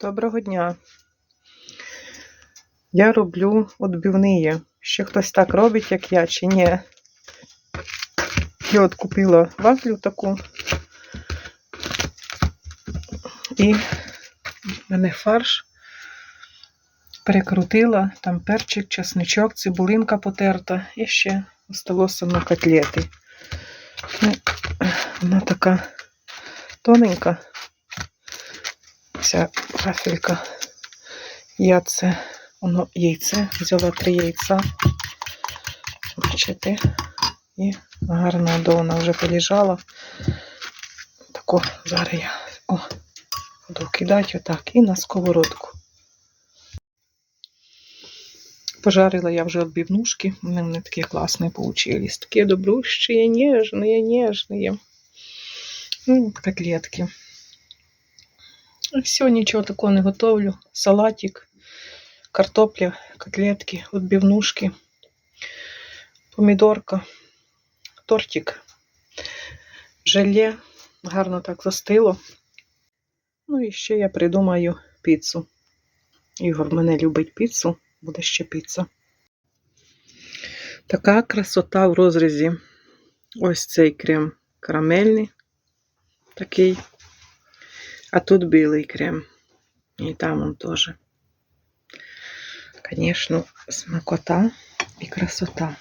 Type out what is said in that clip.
Доброго дня. Я роблю відбивні. Ще хтось так робить, як я, чи ні. Я от купила вафлю таку. І мене фарш. Перекрутила, там перчик, чесничок, цибулинка потерта і ще осталося на котлети. Ну, вона така тоненька. Ця вафелька. Я це, воно яйце, взяла три яйця. Бачите? І гарно до вона вже полежала. Тако, зараз я о, буду кидати отак і на сковородку. Пожарила я вже відбивнушки. Вони мене такі класні получились. Такі добрущі, ніжні, ніжні. Ну, котлетки. Все, нічого такого не готовлю. Салатик, картопля, котлетки, відбивнушки, помідорка, тортик, желе. Гарно так застило. Ну і ще я придумаю піцу. Ігор мене любить піцу, буде ще піца. Така красота в розрізі. Ось цей крем карамельний, такий. А тут белый крем. И там он тоже. Конечно, смакота и красота.